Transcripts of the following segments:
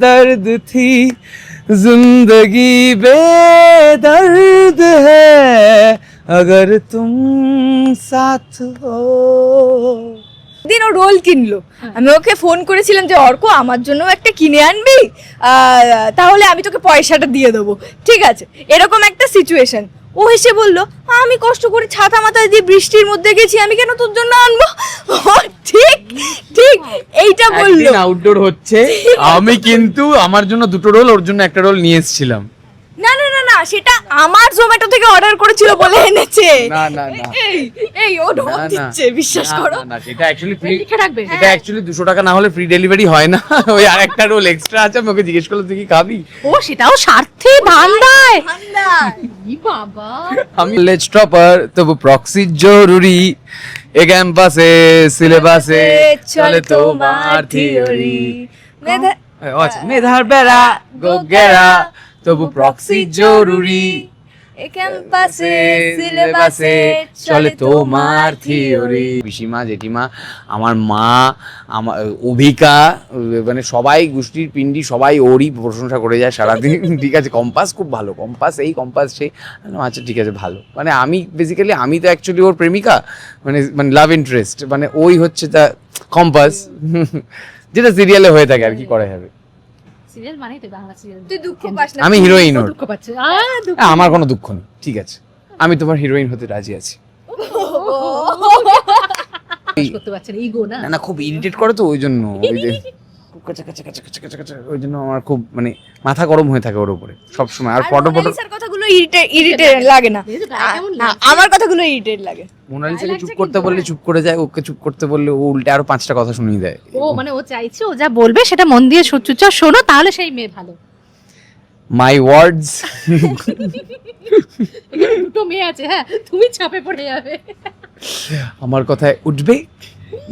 दर्द थी जिंदगी बेदर्द है अगर तुम साथ हो দিন ও রোল কিনলো আমি ওকে ফোন করেছিলাম যে অর্ক আমার জন্য একটা কিনে আনবি আহ, তাহলে আমি তোকে পয়সাটা দিয়ে দেবো ঠিক আছে এরকম একটা সিচুয়েশন ও এসে বলল আমি কষ্ট করে ছাতা মাথায় দিয়ে বৃষ্টির মধ্যে গেছি আমি কেন তোর জন্য আনব? ঠিক ঠিক এইটা বলল। একদিন আউটডোর হচ্ছে আমি কিন্তু আমার জন্য দুটো রোল ওর জন্য একটা রোল নিয়ে এসেছিলাম। না না না না সেটা আমার জোম্যাটো থেকে অর্ডার করেছিল বলে এনেছে। না না না। এই এই ও ঢোক। দিচ্ছে বিশ্বাস করো। না, না, সেটা অ্যাকচুয়ালি ফ্রি লিখে রাখবে এটা অ্যাকচুয়ালি দুশো টাকা না হলে ফ্রি ডেলিভারি হয় না। ওই আর একটা রোল এক্সট্রা আছে আমি ওকে জিজ্ঞেস করলাম তুই কি খাবি? ও সেটাও স্বার্থে ধান্দায় ই বাবা আমি লেজ টপার তবু প্রক্সি জরুরি। এ ক্যাম্পাসে সিলেবাসে চলে তোমার থিওরি আচ্ছা মেধার বেড়া গোগেরা তবু প্রক্সি জরুরি। ক্যাম্পাসে সিলেবাসে চলে তোমার থিওরি। পিসিমা জেঠিমা আমার মা আমার অভিকা মানে সবাই গোষ্ঠীর পিন্ডি সবাই ওরই প্রশংসা করে যায় সারাদিন। ঠিক আছে কম্পাস খুব ভালো কম্পাস এই কম্পাস সে আমি আচ্ছা ঠিক আছে ভালো। মানে আমি বেসিক্যালি আমি তো অ্যাকচুয়ালি ওর প্রেমিকা মানে মানে লাভ ইন্টারেস্ট মানে ওই হচ্ছে তা কম্পাস। যেটা সিরিয়ালে হয়ে থাকে আর কি করা যাবে সিরিয়াল মানেই তো বাংলা সিরিয়াল। তুই দুঃখ পাস না আমি হিরোইন ওর। দুঃখ পাচ্ছে আ হ্যাঁ, আমার কোনো দুঃখ নেই ঠিক আছে। আমি তোমার হিরোইন হতে রাজি আছি। করতে না ইগো না? খুব ইরিটেট করে তো ওই জন্য ওই যে খুব কাঁচা কাঁচা কাঁচা কাঁচা কাঁচা কাঁচা ওই জন্য আমার খুব মানে মাথা গরম হয়ে থাকে ওর উপরে সবসময়। আর ফটো ফটো কথাগুলো ইরিটেট লাগে না। আমার কথাগুলো ইরিটেট লাগে। মোনালিসাকে চুপ করতে বললে চুপ করে যায় ওকে চুপ করতে বললে ও উল্টে আরও পাঁচটা কথা শুনিয়ে দেয়। ও মানে ও চাইছে ও যা বলবে সেটা মন দিয়ে সচ্চুচ শোনো তাহলে সেই মেয়ে ভালো। মাই ওয়ার্ডস দুটো মেয়ে আছে হ্যাঁ তুমি চাপে পড়ে যাবে। আমার কথায় উঠবে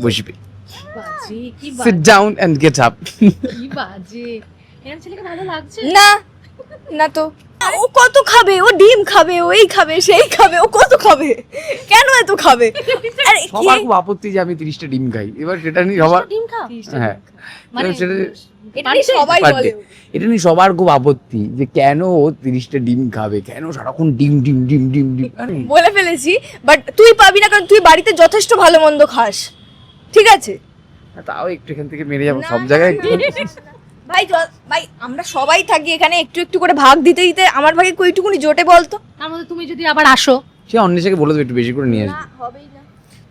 বসবে। বাজে sit down and get up কি বাজে। এরকম ছেলেকে ভালো লাগছে? না না তো। ও কত খাবে ও ডিম খাবে ও এই খাবে সেই খাবে ও কত খাবে কেন এত খাবে আরে সবার খুব আপত্তি যে আমি তিরিশটা ডিম খাই এবার সেটা নিয়ে সবার ডিম খাও হ্যাঁ মানে সেটা এটা নিয়ে সবার খুব আপত্তি যে কেন ও তিরিশটা ডিম খাবে কেন সারাক্ষণ ডিম ডিম ডিম ডিম ডিম বলে ফেলেছি বাট তুই পাবি না কারণ তুই বাড়িতে যথেষ্ট ভালো মন্দ খাস ঠিক আছে তাও একটু এখান থেকে মেরে যাব সব জায়গায় একটু- ভাই য- ভাই আমরা সবাই থাকি এখানে একটু একটু করে ভাগ দিতে দিতে আমার ভাগে কইটুকুনি জোটে বলতো। তার মধ্যে তুমি যদি আবার আসো। সে অন্বেষাকে বলে দেবে একটু বেশি করে নিয়ে আসবে হবেই না।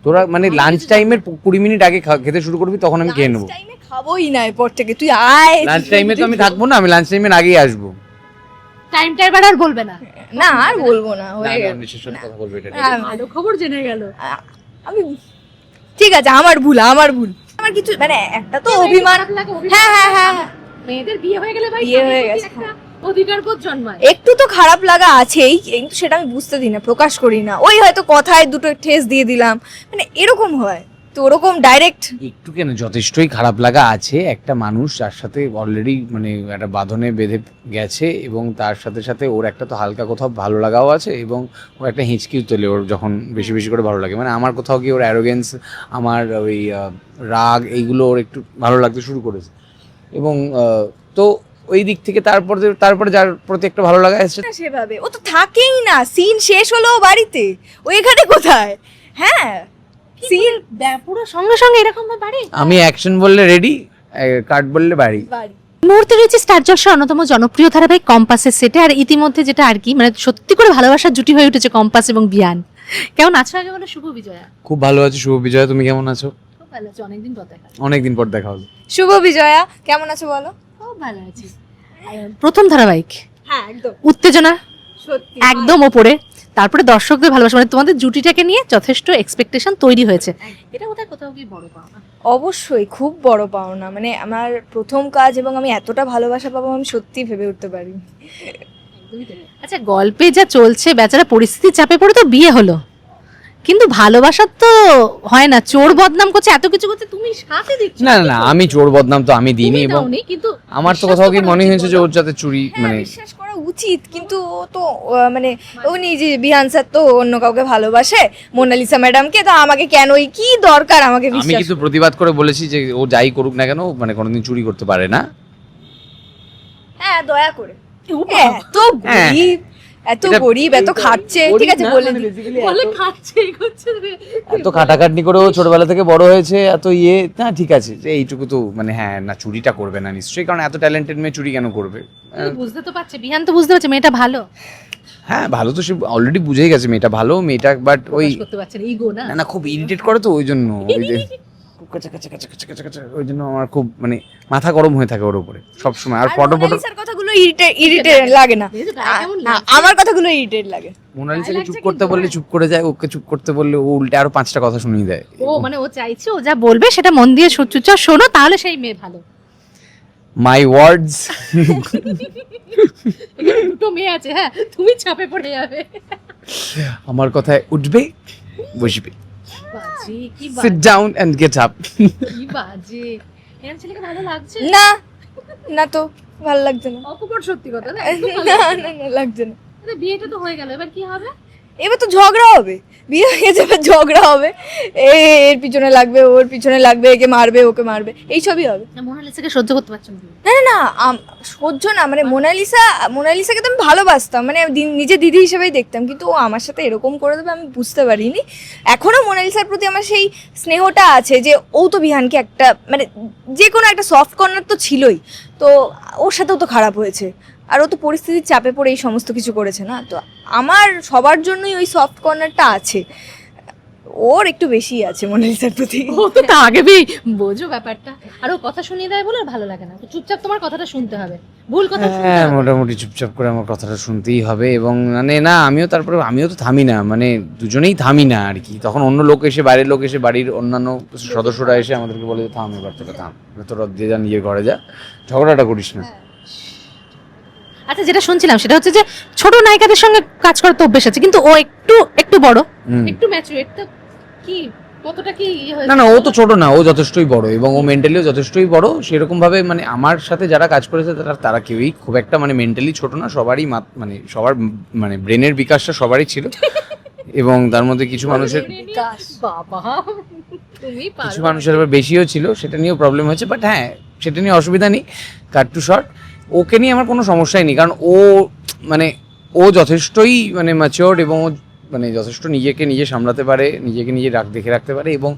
তোরা মানে লাঞ্চ টাইমের কুড়ি মিনিট আগে খেতে শুরু করবি তখন আমি খেয়ে নেব। টাইমে খাবোই না এরপর থেকে তুই আয়। লাঞ্চ টাইমে তো আমি থাকব না আমি লাঞ্চ টাইমের আগেই আসব। টাইমটা এবার আর বলবে না। না আর বলব না হয়ে আমি গেল। কথা বলব এটা হ্যাঁ, ভালো খবর জেনে গেল। আমি ঠিক আছে আমার ভুল আমার ভুল। আমার কিছু মানে একটা তো অভিমান লাগে, অভিমান হ্যাঁ হ্যাঁ হ্যাঁ হ্যাঁ। মেয়েদের বিয়ে হয়ে গেলে ভাই বিয়ে হয়ে গেছে, অধিকার বোধ জন্মায়। একটু তো খারাপ লাগা আছেই কিন্তু সেটা আমি বুঝতে দিই না প্রকাশ করি না। ওই হয়তো কথায় দুটো ঠেস দিয়ে দিলাম। মানে এরকম হয়। তো ওরকম ডাইরেক্ট একটু কেন? যথেষ্টই খারাপ লাগা আছে একটা মানুষ যার সাথে অলরেডি মানে একটা বাঁধনে বেঁধে গেছে এবং তার সাথে সাথে ওর একটা তো হালকা কোথাও ভালো লাগাও আছে এবং ও একটা হিঁচকিও তোলে ওর যখন বেশি বেশি করে ভালো লাগে। মানে আমার কোথাও কি ওর অ্যারোগেন্স আমার ওই রাগ এইগুলো ওর একটু ভালো লাগতে শুরু করেছে। এবং তো ওই দিক থেকে তারপর তারপরে যার প্রতি একটা ভালো লাগা এসছে সেভাবে। ও তো থাকেই না। সিন শেষ হলো ও বাড়িতে। ও এখানে কোথায়? হ্যাঁ। সিন পুরো সঙ্গে সঙ্গে এরকম বাড়ি? আমি অ্যাকশন বললে রেডি কাট বললে বাড়ি। বাড়ি। মুহূর্তে রয়েছে স্টার জলসার অন্যতম জনপ্রিয় ধারাবাহিক কম্পাসের সেটে আর ইতিমধ্যে যেটা আর কি মানে সত্যি করে ভালোবাসার জুটি হয়ে উঠেছে কম্পাস এবং বিয়ান কেমন আছো আগে বলো? শুভ বিজয়া। খুব ভালো আছি শুভ বিজয়। তুমি কেমন আছো? ভালো আছি অনেকদিন পর দেখা অনেকদিন পর দেখা হলো শুভ বিজয়া কেমন আছো বলো? খুব ভালো আছি। প্রথম ধারাবাহিক। হ্যাঁ একদম। উত্তেজনা সত্যি একদম ওপরে। তারপরে দর্শকদের ভালোবাসা মানে তোমাদের জুটিটাকে নিয়ে যথেষ্ট এক্সপেকটেশন তৈরি হয়েছে। এটা কোথায় কোথাও কি বড় পাওয়া অবশ্যই খুব বড় পাওনা। মানে আমার প্রথম কাজ এবং আমি এতটা ভালোবাসা পাবো আমি সত্যি ভেবে উঠতে পারি আচ্ছা গল্পে যা চলছে বেচারা পরিস্থিতির চাপে পড়ে তো বিয়ে হলো। কিন্তু ভালোবাসার তো হয় না চোর বদনাম করছে এত কিছু করছে তুমি সাথে দেখছ না না না আমি চোর বদনাম তো আমি দিইনি এবং কিন্তু আমার তো কোথাও কি মনে হয়েছে যে ওর যাতে চুরি হ্যাঁ মানে বিশ্বাস করা উচিত কিন্তু ও তো মানে উনি যে বিহান স্যার তো অন্য কাউকে ভালোবাসে মোনালিসা ম্যাডামকে তো আমাকে কেন ওই কি দরকার আমাকে আমি কিন্তু প্রতিবাদ করে বলেছি যে ও যাই করুক না কেন মানে কোনোদিন চুরি করতে পারে না। হ্যাঁ দয়া করে। ও বাবা, এত গরিব। এত গরিব এত খাচ্ছে ঠিক আছে বলে মানে বলে এই করছে এত খাটাখাটনি করেও ছোটবেলা থেকে বড় হয়েছে এত ইয়ে না ঠিক আছে যে এইটুকু তো মানে হ্যাঁ না চুরিটা করবে না নিশ্চয়ই কারণ এত ট্যালেন্টেড মেয়ে চুরি কেন করবে? বুঝতে তো পারছে বিহান তো বুঝতে পারছে মেয়েটা ভালো। হ্যাঁ ভালো তো সে অলরেডি বুঝেই গেছে মেয়েটা ভালো মেয়েটা বাট ওই করতে পারছে না ইগো না। না না খুব ইরিটেট করে তো ওই জন্য ওই যে কাচা কাচা কাচা কাচা কাচা কাচা ওই জন্য আমার খুব মানে মাথা গরম হয়ে থাকে ওর উপরে সব সময় আর ফটো ফটো ইরিটেট ইরিটেট লাগে না? আমার কথাগুলো ইরিটেট লাগে। মোনালিসাকে চুপ করতে বললে। চুপ করে যায় ওকে চুপ করতে বললে ও উল্টে আরও পাঁচটা কথা শুনিয়ে দেয়। ও মানে ও চাইছে ও যা বলবে সেটা মন দিয়ে শোনো তাহলে সেই মেয়ে ভালো। মাই ওয়ার্ডস দুটো মেয়ে আছে হ্যাঁ তুমি চাপে পড়ে যাবে। আমার কথায় উঠবে বসবে। বাজে sit down and get up কি বাজে। এরকম ছেলেকে ভালো লাগছে? না না তো। ভালো লাগছে না। অকপট সত্যি কথা না? না না না লাগছে না। বিয়েটা তো হয়ে গেল এবার কি হবে? এবার তো ঝগড়া হবে। বিয়ে হয়ে গেছে এবার ঝগড়া হবে। এ এর পিছনে লাগবে ওর পিছনে লাগবে একে মারবে ওকে মারবে। এইসবই হবে। মোনালিসাকে সহ্য করতে পারছ না। না না আম- সহ্য না মানে মোনালিসা মোনালিসাকে তো আমি ভালোবাসতাম মানে দি- নিজে দিদি হিসেবেই দেখতাম কিন্তু ও আমার সাথে এরকম করে দেবে আমি বুঝতে পারিনি। এখনও মোনালিসার প্রতি আমার সেই স্নেহটা আছে যে ও তো বিহানকে একটা মানে যে কোনো একটা সফট কর্নার তো ছিলই তো ওর সাথেও তো খারাপ হয়েছে। আর ও তো পরিস্থিতির চাপে পড়ে এই সমস্ত কিছু করেছে না? তো আমার সবার জন্যই ওই সফট কর্নারটা আছে। ওর একটু বেশি আছে মোনালিসার প্রতি। ও তো তা আগে ভি বোঝো ব্যাপারটা। আর ও কথা শুনিয়ে দেয় বলে আর ভালো লাগে না। তো চুপচাপ তোমার কথাটা শুনতে হবে। ভুল কথা শুনতে হ্যাঁ মোটামুটি চুপচাপ করে আমার কথাটা শুনতেই হবে এবং মানে না আমিও তারপরে আমিও তো থামি না মানে দুজনেই থামি না আর কি। তখন অন্য লোক এসে বাইরের লোক এসে বাড়ির অন্যান্য সদস্যরা এসে আমাদেরকে বলে যে থাম এবার তোরা থাম। তোরা যে যা নিজের ঘরে যা ঝগড়াটা করিস না। আচ্ছা যেটা শুনছিলাম সেটা হচ্ছে যে ছোট নায়িকাদের সঙ্গে কাজ করার তো অভ্যেস আছে কিন্তু ও একটু একটু বড়। হুম। একটু ম্যাচুরেট তো কি কতটা কি ইয়ে না না ও তো ছোট না ও যথেষ্টই বড় এবং ও মেন্টালিও যথেষ্টই বড়। সেরকম ভাবে মানে আমার সাথে যারা কাজ করেছে তারা তারা কেউই খুব একটা মানে মেন্টালি ছোট না সবারই মানে সবার মানে ব্রেনের বিকাশটা সবারই ছিল। এবং তার মধ্যে কিছু মানুষের বিকাশ। কিছু মানুষের আবার বেশিও ছিল সেটা নিয়েও প্রবলেম হয়েছে বাট হ্যাঁ সেটা নিয়ে অসুবিধা নেই কাট টু শর্ট ওকে নিয়ে আমার কোনো সমস্যাই নেই কারণ ও মানে ও যথেষ্টই মানে ম্যাচিওর এবং ও মানে যথেষ্ট নিজেকে নিজে সামলাতে পারে, নিজেকে নিজে রাখ, দেখে রাখতে পারে এবং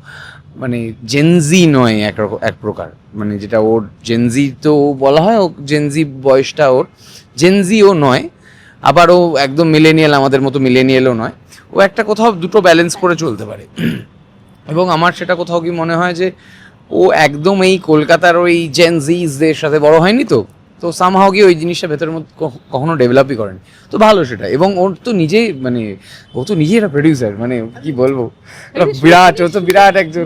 মানে জেনজি নয় এক রকম, এক প্রকার। মানে যেটা ওর জেনজি তো বলা হয়, ও জেনজি বয়সটা ওর। জেনজি ও নয়, আবার ও একদম মিলেনিয়াল আমাদের মতো মিলেনিয়ালও নয়। ও একটা কোথাও দুটো ব্যালেন্স করে চলতে পারে। এবং আমার সেটা কোথাও কি মনে হয় যে, ও একদম এই কলকাতার ওই জেনজিজদের সাথে বড় হয়নি তো? তো সামহাও গিয়ে ওই জিনিসটা ভেতরের মধ্যে কখনো ডেভেলপই করেনি। তো ভালো সেটা। এবং ওর তো নিজেই মানে ও তো নিজেই একটা প্রডিউসার মানে কি বলব? বিরাট ও তো বিরাট একজন।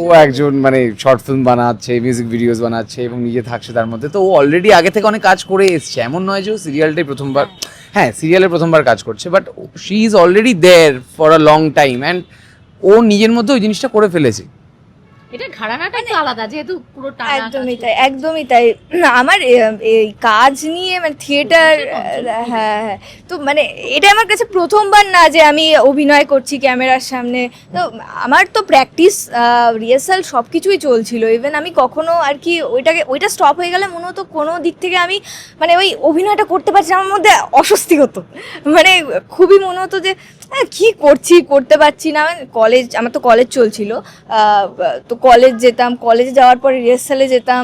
ও একজন মানে শর্ট ফিল্ম বানাচ্ছে মিউজিক ভিডিওস বানাচ্ছে এবং নিজে থাকছে তার মধ্যে। তো ও অলরেডি আগে থেকে অনেক কাজ করে এসছে। এমন নয় যে ও সিরিয়ালটাই প্রথমবার হ্যাঁ। সিরিয়ালে প্রথমবার কাজ করছে but she is already there for a long time and ও নিজের মধ্যে ওই জিনিসটা করে ফেলেছে। এটা ঘরানাটা একটু আলাদা যেহেতু পুরো টানা একদমই তাই একদমই তাই। আমার এই কাজ নিয়ে মানে থিয়েটার হ্যাঁ হ্যাঁ। তো মানে এটা আমার কাছে প্রথমবার না যে আমি অভিনয় করছি ক্যামেরার সামনে। তো আমার তো প্র্যাকটিস রিহার্সাল সব কিছুই চলছিল। ইভেন আমি কখনো আর কি ওইটাকে ওইটা স্টপ হয়ে গেলে মনে হতো কোনো দিক থেকে আমি মানে ওই অভিনয়টা করতে পারছি আমার মধ্যে অস্বস্তি হতো। মানে খুবই মনে হতো যে হ্যাঁ কী করছি করতে পারছি না। কলেজ আমার তো কলেজ চলছিল। তো কলেজ যেতাম কলেজে যাওয়ার পরে রিহার্সালে যেতাম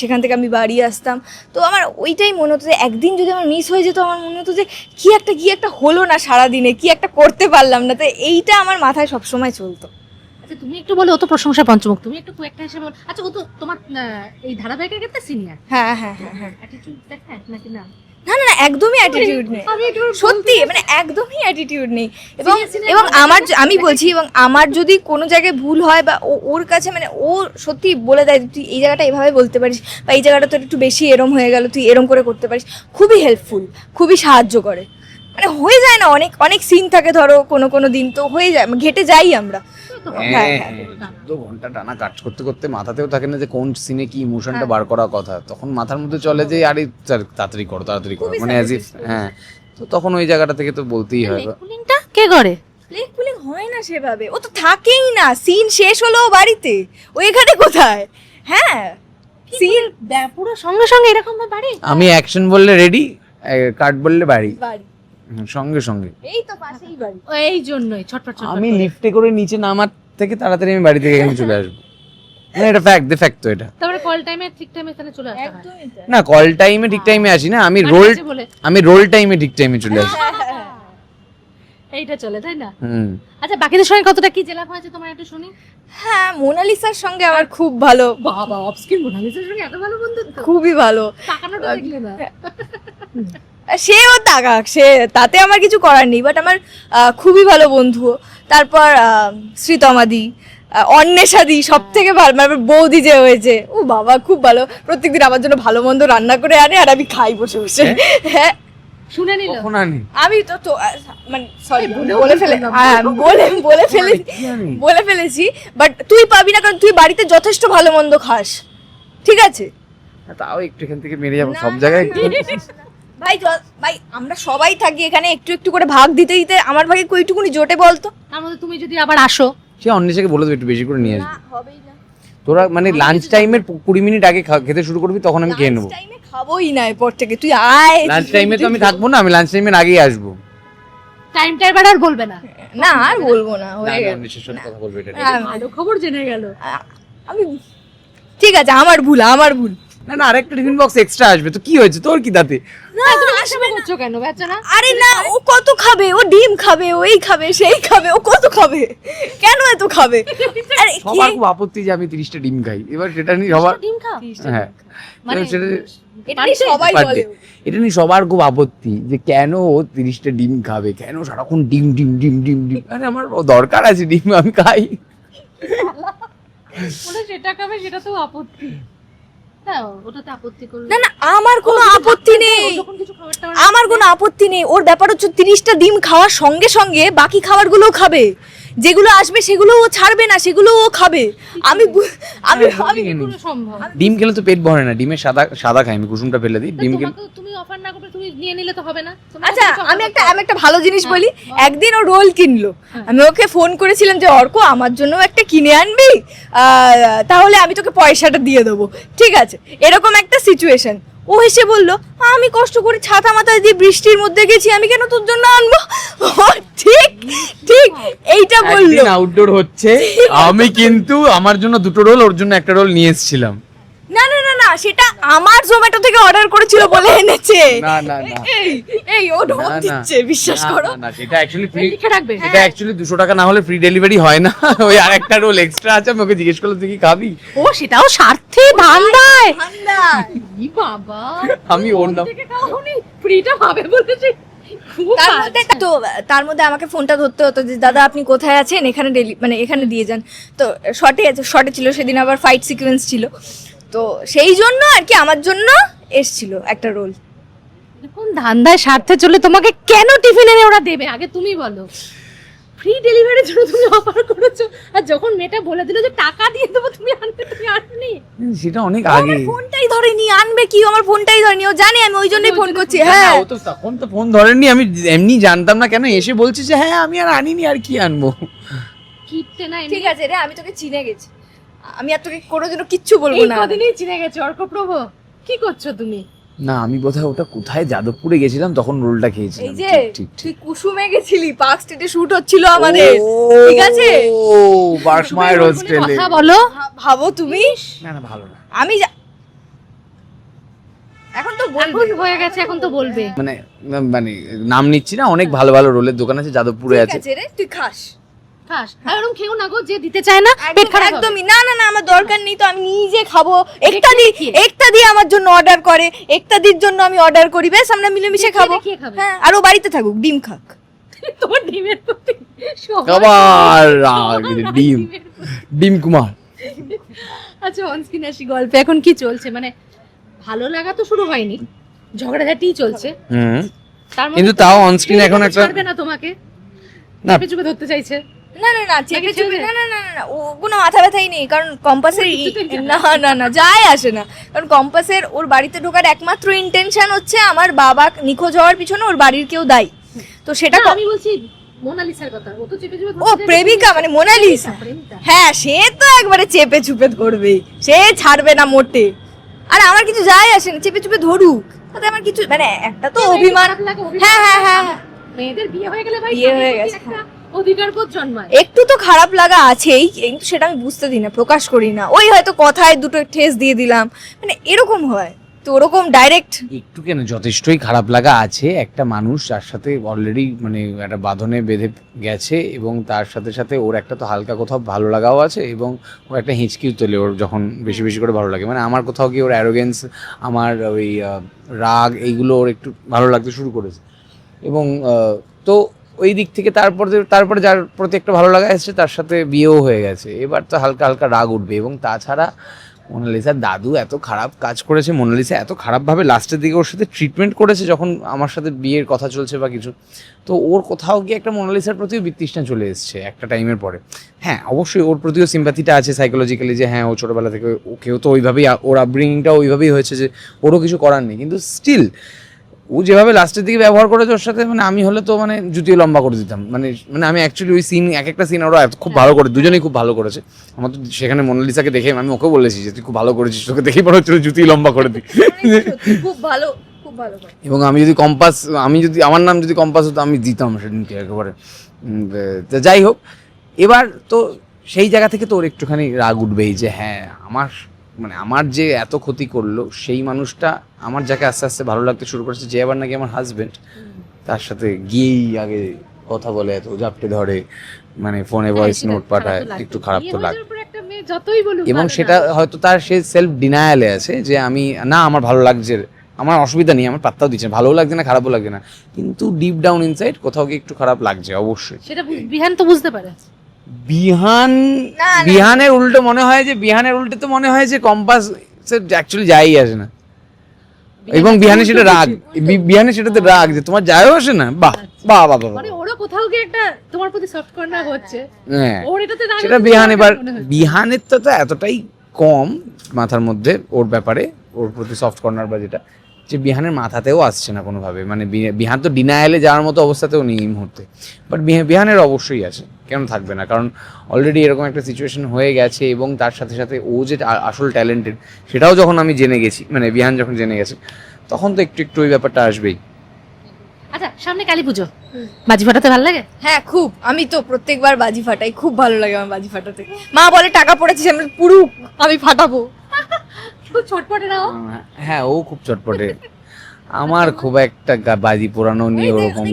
সেখান থেকে আমি বাড়ি আসতাম। তো আমার ওইটাই মনে হতো যে একদিন যদি আমার মিস হয়ে যেত আমার মনে হতো যে কী একটা কী একটা হলো না সারাদিনে কি একটা করতে পারলাম না। তো এইটা আমার মাথায় সবসময় চলতো। আচ্ছা তুমি একটু বলো ও তো প্রশংসা পঞ্চমুখ। তুমি একটু একটা হিসেবে বলো। আচ্ছা ও তো তোমার এই ধারাবাহিকের ক্ষেত্রে সিনিয়র হ্যাঁ হ্যাঁ হ্যাঁ হ্যাঁ। অ্যাটিটিউড দেখায় নাকি না? না না না একদমই অ্যাটিটিউড নেই। সত্যি মানে একদমই অ্যাটিটিউড নেই। এবং এবং আমার আমি বলছি এবং আমার যদি কোনো জায়গায় ভুল হয় বা ওর কাছে মানে ও সত্যি বলে দেয় তুই এই জায়গাটা এভাবে বলতে পারিস বা এই জায়গাটা তোর একটু বেশি এরম হয়ে গেল তুই এরম করে করতে পারিস। খুবই হেল্পফুল খুবই সাহায্য করে। মানে হয়ে যায় না অনেক অনেক সিন থাকে ধরো কোনো কোনো দিন তো হয়ে যায় ঘেটে যাই আমরা। তো হ্যাঁ, হ্যাঁ। হ্যাঁ। হ্যাঁ। চোদ্দ ঘণ্টা টানা কাজ করতে করতে মাথাতেও থাকে না যে কোন সিনে কি ইমোশনটা বার করার কথা। তখন মাথার মধ্যে চলে যে আরে তাড়াতাড়ি করো তাড়াতাড়ি করো। মানে অ্যাজ ইফ হ্যাঁ। তো তখন ওই জায়গাটা থেকে তো বলতেই হয়। পুলিংটা কে করে? লেগ পুলিং হয় না সেভাবে। ও তো থাকেই না। সিন শেষ হলো ও বাড়িতে। ও এখানে কোথায়? হ্যাঁ। সিন পুরো সঙ্গে সঙ্গে এরকম বাড়ি? আমি অ্যাকশন বললে রেডি কাট বললে বাড়ি। বাড়ি। সঙ্গে সঙ্গে। এই তো পাশেই বাড়ি। ও, এই জন্যই ছটফট ছটফট আমি লিফটে করে নিচে নামার থেকে তাড়াতাড়ি আমি বাড়ি থেকে এখানে চলে আসব। না এটা ফ্যাক্ট দে ফ্যাক্ট তো এটা। তারপরে কল টাইমে ঠিক টাইমে এখানে চলে আসতে হয়। একদমই তাই। না কল টাইমে ঠিক টাইমে আসি না আমি মানে রোল বলে আমি রোল টাইমে ঠিক টাইমে চলে আসি। এইটা চলে তাই না? হুম। আচ্ছা বাকিদের সঙ্গে কতটা কি জেলা হয়েছে তোমার একটু শুনি। হ্যাঁ মোনালিসার সঙ্গে আমার খুব ভালো বাবা অফস্ক্রিন মোনালিসার সঙ্গে এত ভালো বন্ধুত্ব? খুবই ভালো। তাকানোটা দেখলে না। সেও তাকাক সে তাতে আমার কিছু করার নেই বাট আমার খুবই ভালো বন্ধু তারপর শ্রীতমাদি অন্বেষাদি সব থেকে ভালো মানে বৌদি যে হয়েছে ও বাবা খুব ভালো প্রত্যেকদিন আমার জন্য ভালো মন্দ রান্না করে আনে আর আমি খাই বসে বসে হ্যাঁ শুনে নিল আমি তো তো মানে সরি বলে ফেলে হ্যাঁ বলে বলে ফেলে? বলে ফেলেছি বাট তুই পাবি না কারণ তুই বাড়িতে যথেষ্ট ভালো মন্দ খাস ঠিক আছে তাও একটু এখান থেকে মেরে যাব সব জায়গায় একটু ভাই ভাই আমরা সবাই থাকি এখানে একটু একটু করে ভাগ দিতে দিতে আমার ভাগে কইটুকুনি জোটে বলতো। তার মধ্যে তুমি যদি আবার আসো। সে অন্বেষাকে বলে দেবো একটু বেশি করে নিয়ে আসবি হবেই না। তোরা মানে লাঞ্চ টাইমের কুড়ি মিনিট আগে খেতে শুরু করবি তখন আমি খেয়ে নেব। টাইমে খাবোই না এরপর থেকে তুই আয়। লাঞ্চ টাইমে তো আমি থাকব না আমি লাঞ্চ টাইমের আগেই আসব। টাইমটা এবার আর বলবে না। না আর বলব না হয়ে গেল। কথা বলব এটা। ভালো খবর জেনে গেল। আমি ঠিক আছে আমার ভুল আমার ভুল। না না আরেকটা টিফিন বক্স এক্সট্রা আসবে। তো কি হয়েছে? তোর কি তাতে না তুমি আশা করছ কেন বেচারা আরে না ও কত খাবে? ও ডিম খাবে ও এই খাবে সেই খাবে ও কত খাবে? কেন এত খাবে? আরে সবার খুব আপত্তি যে আমি তিরিশটা ডিম খাই। এবার সেটা নিয়ে সবার ডিম খাও? হ্যাঁ। মানে সেটা এটা নিয়ে সবাই বলে। এটা নিয়ে সবার খুব আপত্তি যে কেন ও তিরিশটা ডিম খাবে? কেন সারাক্ষণ ডিম ডিম ডিম ডিম ডিম? আরে আমার ও দরকার আছে ডিম আমি খাই। যেটা খাবে সেটা তো আপত্তি হ্যাঁ ওটাতে আপত্তি করলে না না আমার কোনো আপত্তি নেই। আমার কোনো আপত্তি নেই। ওর ব্যাপার হচ্ছে তিরিশটা ডিম খাওয়ার সঙ্গে সঙ্গে বাকি খাবারগুলোও খাবে। যেগুলো আসবে সেগুলো ও ছাড়বে না সেগুলো ও খাবে। আমি বু- আমি হ্যাঁ, আমি ঠিক সম্ভব। ডিম খেলে তো পেট ভরে না ডিমের সাদা সাদা খাই আমি কুসুমটা ফেলে দিই ডিম খেলে তোমাকে তুমি অফার না করবে তুমি নিয়ে নিলে তো হবে না। তোমাকে আচ্ছা কিছু আমি একটা করতে আমি একটা ভালো জিনিস বলি একদিন ও রোল কিনলো। আমি ওকে ফোন করেছিলাম যে অর্ক আমার জন্য একটা কিনে আনবি? আহ, তাহলে আমি তোকে পয়সাটা দিয়ে দেবো। ঠিক আছে এরকম একটা সিচুয়েশন ও এসে বলল আমি কষ্ট করে ছাতা মাথায় দিয়ে বৃষ্টির মধ্যে গেছি আমি কেন তোর জন্য আনব? ঠিক ঠিক এইটা বলল। আউটডোর হচ্ছে আমি কিন্তু আমার জন্য দুটো রোল ওর জন্য একটা রোল নিয়ে এসেছিলাম। না না না সেটা আমার জোম্যাটো থেকে অর্ডার করেছিল বলে এনেছে। না না না। এই এই ও ঢোক। দিচ্ছে বিশ্বাস করো। না, না সেটা অ্যাকচুয়ালি ফ্রি লিখে রাখবে? এটা অ্যাকচুয়ালি দুশো টাকা না হলে ফ্রি ডেলিভারি হয় না। ওই আরেকটা রোল এক্সট্রা আছে আমি ওকে জিজ্ঞেস করলাম তুই কি খাবি? ও সেটাও স্বার্থে ধান্দায় ঠান্ডা ই বাবা আমি ওর নাম থেকে খাওনি? ফ্রিটা পাবে বলেছে। তার মধ্যে তো তার মধ্যে আমাকে ফোনটা ধরতে হতো যে দাদা আপনি কোথায় আছেন? এখানে ডেলি মানে এখানে দিয়ে যান। তো শর্টে শর্টে ছিল সেদিন আবার ফাইট সিকোয়েন্স ছিল। তো সেই জন্য আর কি আমার জন্য এসছিল একটা রোল কোন ধান্দায় স্বার্থে চলে তোমাকে কেন টিফিন এনে ওরা দেবে? আগে তুমি বলো। ফ্রি ডেলিভারির জন্য তুমি অফার করেছ। আর যখন মেয়েটা বলে দিল যে টাকা দিয়ে দেবো তুমি আনবে তুমি আননি। সেটা অনেক আগে আমার ফোনটাই ধরেনি আনবে কি? আমার ফোনটাই ধরেনি। ও জানে আমি ওই জন্যই ফোন করছি হ্যাঁ। ও তো তখন তো ফোন ধরেনি আমি এমনি জানতাম না কেন এসে বলছে যে হ্যাঁ আমি আর আনিনি আর কি আনব? কিপতে না ঠিক আছে রে আমি তোকে চিনে গেছি। আমি আর তোকে কোনো জন্য কিচ্ছু বলব এই না। কদিনই চিনে গেছে অর্ক প্রভু কি করছ তুমি? না আমি বোধহয় ওটা কোথায় যাদবপুরে গেছিলাম তখন রোলটা এই খেয়েছিলাম যে ঠিক ঠিক তুই কুসুমে গেছিলি পার্ক স্ট্রিটে শুট হচ্ছিল আমাদের। ঠিক আছে? বার্কমায়ের তুমি হোস্টেলে কথা বলো। ভা- ভাবো তুমি। না না ভালো না। আমি যা- এখন তো বলব এখন হয়ে গেছে এখন তো বলবে। মানে মানে নাম নিচ্ছি না অনেক ভালো ভালো রোলের দোকান আছে যাদবপুরে ঠিক আছে। আছে রে তুই খাস। খাস। আর ওরকম খেও না গো যে দিতে চায় না পেট খারাপ একদমই। না না না আমার দরকার নেই তো আমি নিজে খাব। একটা দি একটা দি আমার জন্য অর্ডার করে। একটা দির জন্য আমি অর্ডার করি। বেশ আমরা মিলেমিশে খাব। হ্যাঁ আর ও বাড়িতে থাকুক ডিম খাক। তোমার ডিমের প্রতি সবার রাগ, ডিম। ডিম কুমার। আচ্ছা অনস্ক্রিন আসি গল্পে এখন কি চলছে? মানে ভালো লাগা তো শুরু হয়নি। ঝগড়াঝাটি চলছে। হুম। তার মধ্যে কিন্তু তাও অনস্ক্রিন এখন একটা না তোমাকে। না। চেপে ধরতে চাইছে। না না না চেপে চুপে না না না না, না ও কোনো মাথা ব্যথাই নেই কারণ কম্পাসের না না না যায় আসে না। কারণ কম্পাসের ওর বাড়িতে ঢোকার একমাত্র ইন্টেনশন হচ্ছে আমার বাবা নিখোঁজ হওয়ার পিছনে ওর বাড়ির কেউ দায়ী। তো সেটা আমি বলছি মোনালিসার কথা। ও তো চেপে ও প্রেমিকা মানে মোনালিসা। হ্যাঁ সে তো একবারে চেপে চুপে করবেই সে ছাড়বে না মোটে। আর আমার কিছু যায় আসে না চেপে চুপে ধরুক। তাতে আমার কিছু মানে একটা তো অভিমান লাগে, অভিমান হ্যাঁ হ্যাঁ হ্যাঁ। হ্যাঁ। মেয়েদের বিয়ে হয়ে গেলে ভাই বিয়ে হয়ে গেছে, অধিকার বোধ জন্মায়। একটু তো খারাপ লাগা আছেই কিন্তু সেটা আমি বুঝতে দিই না প্রকাশ করি না। ওই হয়তো কথায় দুটো ঠেস দিয়ে দিলাম। মানে এরকম হয়। তো ওরকম ডাইরেক্ট একটু কেন? যথেষ্টই খারাপ লাগা আছে একটা মানুষ যার সাথে অলরেডি মানে একটা বাঁধনে বেঁধে গেছে এবং তার সাথে সাথে ওর একটা তো হালকা কোথাও ভালো লাগাও আছে এবং ও একটা হিঁচকিও তোলে ওর যখন বেশি বেশি করে ভালো লাগে। মানে আমার কোথাও কি ওর অ্যারোগেন্স আমার ওই রাগ এইগুলো ওর একটু ভালো লাগতে শুরু করেছে। এবং তো ওই দিক থেকে তারপর তারপরে যার প্রতি একটা ভালো লাগা এসেছে, তার সাথে বিয়েও হয়ে গেছে। এবার তো হালকা হালকা রাগ উঠবে এবং তাছাড়া মোনালিসার দাদু এত খারাপ কাজ করেছে, মোনালিসা এত খারাপভাবে লাস্টের দিকে ওর সাথে ট্রিটমেন্ট করেছে যখন আমার সাথে বিয়ের কথা চলছে বা কিছু। তো ওর কোথাও গিয়ে একটা মোনালিসার প্রতিও বিতৃষ্ণা চলে এসছে একটা টাইমের পরে। হ্যাঁ অবশ্যই ওর প্রতিও সিম্পাথিটা আছে সাইকোলজিক্যালি যে হ্যাঁ ও ছোটোবেলা থেকে ওকেও তো ওইভাবেই ওর আপব্রিঙ্গিংটাও ওইভাবেই হয়েছে যে, ওরও কিছু করার নেই। কিন্তু স্টিল ও যেভাবে লাস্টের দিকে ব্যবহার করেছে ওর সাথে মানে আমি হলে তো মানে জুতিও লম্বা করে দিতাম। মানে মানে আমি অ্যাকচুয়ালি ওই সিন এক একটা সিন ওরা খুব ভালো করে দুজনেই খুব ভালো করেছে। আমার তো সেখানে মোনালিসাকে দেখে আমি ওকে বলেছি যে তুই খুব ভালো করেছিস তোকে দেখেই মনে হচ্ছিল জুতি লম্বা করে দিই। খুব ভালো খুব ভালো এবং আমি যদি কম্পাস আমি যদি আমার নাম যদি কম্পাস হতো আমি দিতাম সেদিনকে একেবারে। যাই হোক এবার তো সেই জায়গা থেকে তো ওর একটুখানি রাগ উঠবেই যে হ্যাঁ আমার মানে আমার যে এত ক্ষতি করল সেই মানুষটা আমার যাকে আস্তে আস্তে ভালো লাগতে শুরু করেছে যে আবার নাকি আমার হাজবেন্ড তার সাথে গিয়েই আগে কথা বলে এত জাপটে ধরে মানে ফোনে ভয়েস নোট পাঠায় একটু খারাপ তো লাগে এবং সেটা হয়তো তার সে সেলফ ডিনায়ালে আছে যে আমি না আমার ভালো লাগছে আমার অসুবিধা নেই আমার পাত্তাও দিচ্ছে না, ভালোও লাগছে না খারাপও লাগছে না। কিন্তু ডিপ ডাউন ইনসাইড কোথাও গিয়ে একটু খারাপ লাগছে অবশ্যই। সেটা বিহান তো বুঝতে পারে। বিহান। বিহানের উল্টো মনে হয় যে বিহানের উল্টে তো মনে হয় যে কম্পাস অ্যাকচুয়ালি যাই আসে না। এবং বিহানে সেটা রাগ। বিহানে সেটাতে রাগ যে তোমার যায়ও আসে না? বাহ বাহ বাহ বাহ মানে ওরা কোথাও গিয়ে একটা তোমার প্রতি সফট কর্নার হচ্ছে। হ্যাঁ। ওর এটাতে রাগ সেটা হচ্ছে, বিহান এবার বিহানের তো তো এতটাই কম মাথার মধ্যে ওর ব্যাপারে ওর প্রতি সফট কর্নার বা যেটা। যে বিহানের মাথাতেও আসছে না কোনোভাবে। মানে বিহান তো ডিনায়ালে যাওয়ার মতো অবস্থাতেও নেই এই মুহূর্তে। বাট বিহানের অবশ্যই আছে কেন থাকবে না? কারণ অলরেডি এরকম একটা সিচুয়েশন হয়ে গেছে এবং তার সাথে সাথে ও যে আসল ট্যালেন্টেড সেটাও যখন আমি জেনে গেছি মানে বিহান যখন জেনে গেছে তখন তো একটু একটু ওই ব্যাপারটা আসবেই। আচ্ছা সামনে কালী পুজো। বাজি ফাটাতে ভালো লাগে? হ্যাঁ খুব। আমি তো প্রত্যেকবার বাজি ফাটাই খুব ভালো লাগে আমার বাজি ফাটাতে। মা বলে টাকা পড়েছিস আমি পুরু আমি ফাটাবো। খুব ছটপটে নাও হ্যাঁ ও খুব চটপটে আমার খুব একটা বাজি পোড়ানো নিয়ে ওরকম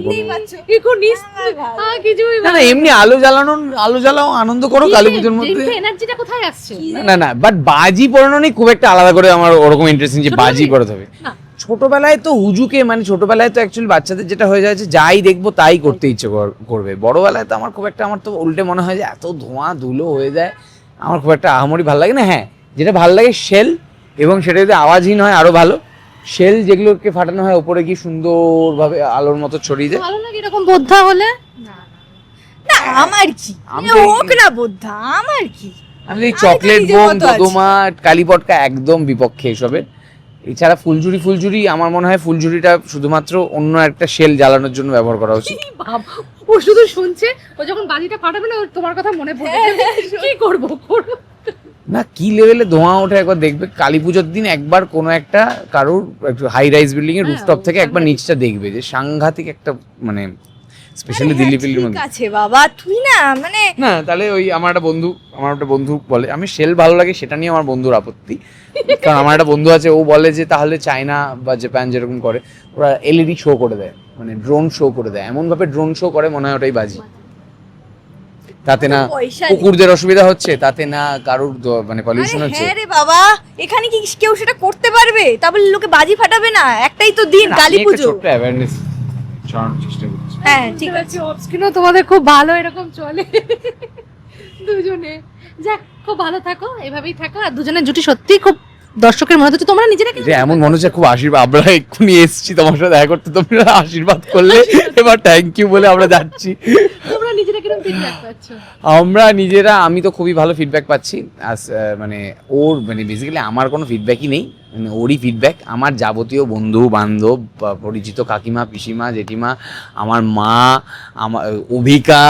না না এমনি আলো জ্বালানো আলো জ্বালাও আনন্দ করো কালী পুজোর মধ্যে। এনার্জিটা কোথায় আসছে? না, না না বাট বাজি পোড়ানো নিয়ে খুব একটা আলাদা করে আমার ওরকম ইন্টারেস্টিং যে বাজি পড়াতে হবে। ছোটবেলায় তো হুজুকে মানে ছোটবেলায় তো অ্যাকচুয়ালি বাচ্চাদের যেটা হয়ে যাচ্ছে যাই দেখব তাই করতে ইচ্ছে কর- করবে। বড়বেলায় তো আমার খুব একটা আমার তো উল্টে মনে হয় যে এত ধোঁয়া ধুলো হয়ে যায় আমার খুব একটা আহামরি ভালো লাগে না। হ্যাঁ যেটা ভালো লাগে শেল এবং সেটা যদি আওয়াজহীন হয় আরও ভালো। শেল যেগুলোকে ফাটানো হয় ওপরে গিয়ে সুন্দরভাবে আলোর মতো ছড়িয়ে যায়। ভালো লাগে এরকম বোদ্ধা হলে? না আমার কি? হোক না বোদ্ধা আমার কি? আমি এই চকলেট বোম। দোদমা কালীপটকা একদম বিপক্ষে এসবের এছাড়া ফুলঝুরি ফুলঝুরি আমার মনে হয় ফুলঝুরিটা শুধুমাত্র অন্য একটা শেল জ্বালানোর জন্য ব্যবহার করা উচিত। ও শুধু শুনছে ও যখন বাজিটা ফাটাবে না তোমার কথা মনে পড়বে। যে কি করব করব? না কি লেভেলে ধোঁয়া ওঠে একবার দেখবে? কালী পুজোর দিন একবার কোনো একটা কারোর একটু হাই রাইজ বিল্ডিং এর হ্যাঁ, রুফটপ থেকে একবার নিচটা দেখবে যে সাংঘাতিক একটা মানে স্পেশালি দিল্লি হ্যাঁ, ফিল্লির ঠিক মধ্যে। আছে বাবা তুই না মানে না তাহলে ওই আমার একটা বন্ধু আমার একটা বন্ধু বলে আমি শেল ভালো লাগে সেটা নিয়ে আমার বন্ধুর আপত্তি। কারণ আমার একটা বন্ধু আছে ও বলে যে তাহলে চায়না বা জাপান যেরকম করে ওরা এলইডি শো করে দেয় মানে ড্রোন শো করে দেয় এমন ভাবে ড্রোন শো করে মনে হয় ওটাই বাজি। তাতে না কুকুরদের অসুবিধা হচ্ছে তাতে না কারোর মানে পলিউশন হচ্ছে। হ্যাঁ রে বাবা এখানে কি কেউ সেটা করতে পারবে? তা বলে লোকে বাজি ফাটাবে না একটাই তো দিন কালী একটা পুজো। ছোট্ট অ্যাওয়ারনেস ছড়ানোর চেষ্টা করছি। হ্যাঁ ঠিক আছে। অবস্কিনও তোমাদের খুব ভালো এরকম চলে। দুজনে। যাক খুব ভালো থাকো এভাবেই থাকো আর দুজনের জুটি সত্যি খুব দর্শকের মনে হচ্ছে তোমরা নিজেরা কিন্তু যে এমন মনে হচ্ছে খুব আশীর্বাদ আমরা এক্ষুনি এসেছি তোমার সাথে দেখা করতে তোমরা আশীর্বাদ করলে। এবার থ্যাংক ইউ বলে আমরা যাচ্ছি। নিজেরা কীরকম ফিডব্যাক পাচ্ছ? আমরা নিজেরা, আমি তো খুবই ভালো ফিডব্যাক পাচ্ছি। মানে ওর মানে বেসিক্যালি আমার কোনো ফিডব্যাকই নেই। মানে ওরই ফিডব্যাক আমার যাবতীয় বন্ধু, বান্ধব পরিচিত কাকিমা, পিসিমা, জেঠিমা, আমার মা, আমার, অভিকা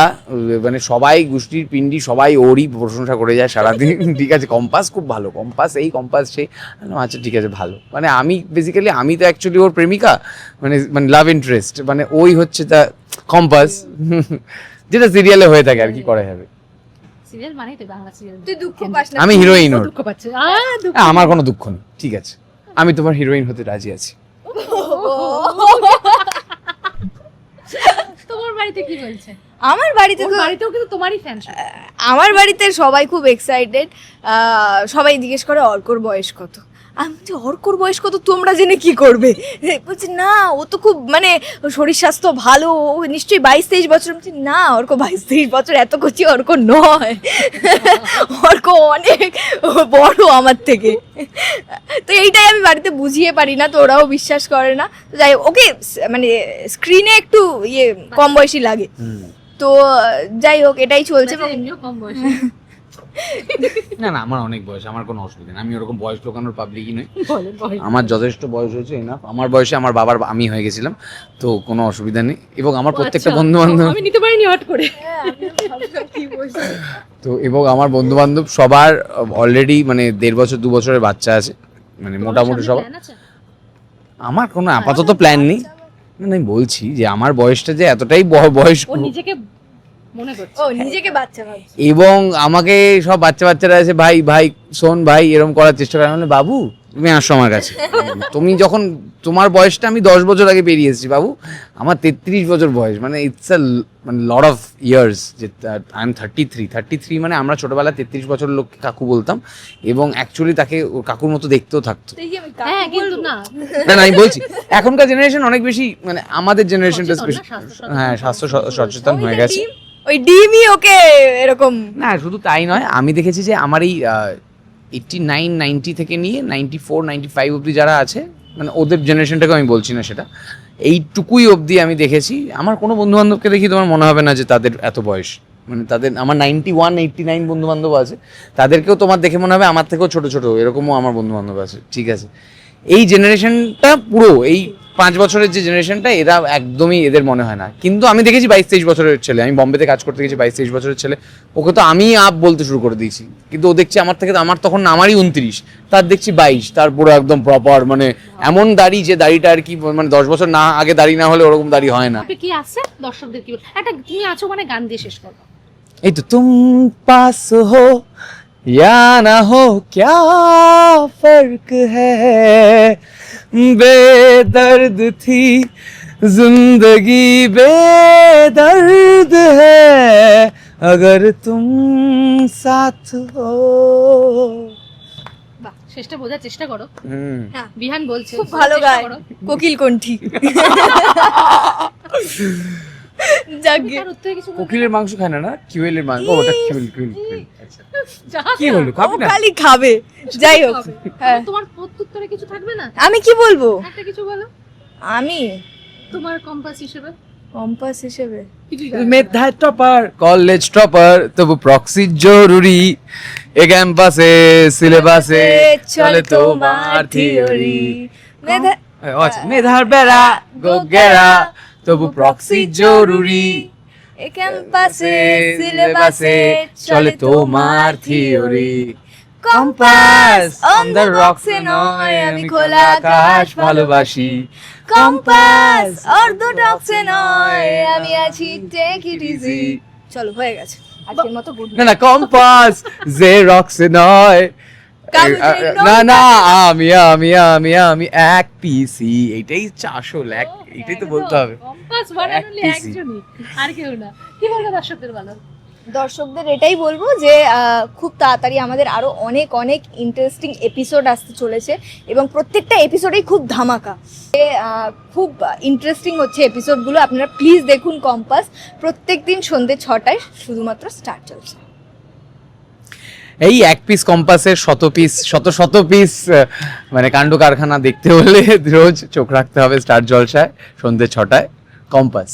মানে সবাই গোষ্ঠীর পিণ্ডি, সবাই ওরই প্রশংসা করে যায় সারাদিন। ঠিক আছে, কম্পাস খুব ভালো। কম্পাস, এই কম্পাস, সেই। আচ্ছা ঠিক আছে, ভালো। মানে আমি বেসিক্যালি আমি তো অ্যাকচুয়ালি ওর প্রেমিকা। মানে মানে লাভ ইন্টারেস্ট মানে ওই হচ্ছে তা কম্পাস। যেটা সিরিয়ালে হয়ে থাকে আর কি করা যাবে। সিরিয়াল মানেই তো বাংলা সিরিয়াল তুই দুঃখ পাস না। আমি হিরোইন দুঃখ পাচ্ছে। আমার কোনো দুঃখ নেই। ঠিক আছে। আমি তোমার হিরোইন হতে রাজি আছি। তোমার বাড়িতে কি বলছে? আমার বাড়িতে তো বাড়িতেও কিন্তু তোমারই ফ্যান আমার বাড়িতে সবাই খুব এক্সাইটেড সবাই জিজ্ঞেস করে অর্কর বয়স কত? আমি বলছি অর্কর বয়স কত তোমরা জেনে কি করবে? বলছে না ও তো খুব মানে শরীর স্বাস্থ্য ভালো ও নিশ্চয়ই বাইশ তেইশ বছর। বলছি না অর্ক বাইশ তেইশ বছর এত কচি অর্ক নয়। অর্ক অনেক বড় আমার থেকে। তো এইটাই আমি বাড়িতে বুঝিয়ে পারি না তো ওরাও বিশ্বাস করে না। তো যাই হোক, ওকে মানে স্ক্রিনে একটু ইয়ে কম বয়সী লাগে। তো যাই হোক এটাই চলছে। না না আমার অনেক বয়স আমার কোনো অসুবিধা নেই। আমি ওরকম বয়স লোকানোর পাবলিকই নই। আমার যথেষ্ট বয়স হয়েছে এনাফ আমার বয়সে আমার বাবার আমি হয়ে গেছিলাম তো কোনো অসুবিধা নেই। এবং আমার প্রত্যেকটা আচ্ছা, বন্ধু বান্ধব আমি নিতে পারিনি হট করে। তো এবং আমার বন্ধু বান্ধব সবার অলরেডি মানে দেড় বছর দু বছরের বাচ্চা আছে। মানে মোটামুটি সবার আমার কোনো আপাতত প্ল্যান নেই। না না, আমি বলছি যে আমার বয়সটা যে এতটাই বয়স ও নিজেকে মনে করছে। ও নিজেকে বাচ্চা ভাবছে। এবং আমাকে সব বাচ্চা বাচ্চারা এসে ভাই ভাই শোন ভাই এরকম করার চেষ্টা করে। আমি বাবু তুমি আসো আমার কাছে। তুমি যখন তোমার বয়সটা আমি দশ বছর আগে পেরিয়ে এসেছি বাবু। আমার তেত্রিশ বছর বয়স মানে ইটস আ মানে লড অফ ইয়ার্স যে I am thirty three thirty three মানে আমরা ছোটবেলায় তেত্রিশ বছর লোককে কাকু বলতাম এবং অ্যাকচুয়ালি তাকে ওর কাকুর মতো দেখতেও থাকতো। হ্যাঁ। না। না আমি বলছি এখনকার জেনারেশন অনেক বেশি মানে আমাদের জেনারেশনটা। হ্যাঁ স্বাস্থ্য সচেতন হয়ে গেছে। ওই ডিমই ওকে এরকম। না, শুধু তাই নয়, আমি দেখেছি যে আমার এই এইটটি নাইন নাইনটি থেকে নিয়ে নাইনটি ফোর নাইনটি ফাইভ অবধি যারা আছে মানে ওদের জেনারেশনটাকে আমি বলছি না সেটা, এইটুকুই অবধি আমি দেখেছি। আমার কোনো বন্ধু বান্ধবকে দেখি তোমার মনে হবে না যে তাদের এত বয়স। মানে তাদের, আমার নাইনটি ওয়ান এইটটি নাইন বন্ধু বান্ধব আছে, তাদেরকেও তোমার দেখে মনে হবে, আমার থেকেও ছোট ছোট, এরকমও আমার বন্ধু বান্ধব আছে, ঠিক আছে। এই জেনারেশনটা পুরো, এই পাঁচ বছরের যে জেনারেশনটা এরা একদমই এদের মনে হয় না কিন্তু আমি দেখেছি বাইশ তেইশ বছরের ছেলে আমি বম্বেতে কাজ করতে গেছি বাইশ তেইশ বছরের ছেলে ওকে তো আমি আপ বলতে শুরু করে দিয়েছি কিন্তু ও দেখছি আমার থেকে তো আমার তখন আমারই উনত্রিশ তার দেখছি বাইশ তার পুরো একদম প্রপার মানে এমন দাড়ি যে দাড়িটা আর কি মানে দশ বছর না আগে দাড়ি না হলে ওরকম দাড়ি হয় না আপনি কি আছে দর্শকদের কি বল একটা তুমি আছো মানে গান দিয়ে শেষ করো এই তো তুম পাস हो या ना हो क्या फर्क है बेदर्द थी जिंदगी बेदर्द है अगर तुम साथ हो বাহ শেষটা বোঝার চেষ্টা করো হুম বিহান বলছে খুব ভালো চেষ্টা গায় করো। কোকিল কণ্ঠী কোকিলের মাংস খায় না না? কিউয়েলের মাংস। ওটা কিউয়েল কিউয়েল কিউয়েল আচ্ছা। কি ও খাবি না? খালি খাবে। যাই হোক। হ্যাঁ। তোমার প্রত্যুত্তরে কিছু থাকবে না? আমি কি বলব? একটা কিছু বলো। আমি? তোমার কম্পাস হিসেবে? কম্পাস হিসেবে? মেধায় টপার কলেজ টপার তবু প্রক্সি জরুরি। এ ক্যাম্পাসে সিলেবাসে চলে তোমার থিওরি মেধা আচ্ছা। মেধার বেড়া গোগেরা। তবু প্রক্সি জরুরি। এ ক্যাম্পাসে সিলেবাসে চলে তোমার theory compass on the rocks নয় আমি খোলা আকাশ ভালোবাসি। কম্পাস অর্ধোডক্সে নয় আমি আছি টেক ইট ইজি চলো হয়ে গেছে। আজকের মতো গুড না না কম্পাস যে রক্সে নয়। না না আমি আমি আমি আমি এক পিসি এইটাই হচ্ছে আসল এক এইটাই তো বলতে হবে। কম্পাস বানানোলে এক একজনই আর কেউ না। কি বলব দর্শকদের বলো? দর্শকদের এটাই বলব যে খুব তাড়াতাড়ি আমাদের আরও অনেক অনেক ইন্টারেস্টিং এপিসোড আসতে চলেছে এবং প্রত্যেকটা এপিসোডেই খুব ধামাকা। এ, খুব ইন্টারেস্টিং হচ্ছে এপিসোডগুলো আপনারা প্লিজ দেখুন কম্পাস প্রত্যেক দিন সন্ধ্যে ছটায় শুধুমাত্র স্টার চলছে এই এক পিস কম্পাসের শত পিস শত শত পিস মানে কাণ্ড কারখানা দেখতে হলে রোজ চোখ রাখতে হবে স্টার জলসায় সন্ধ্যে ছটায়। কম্পাস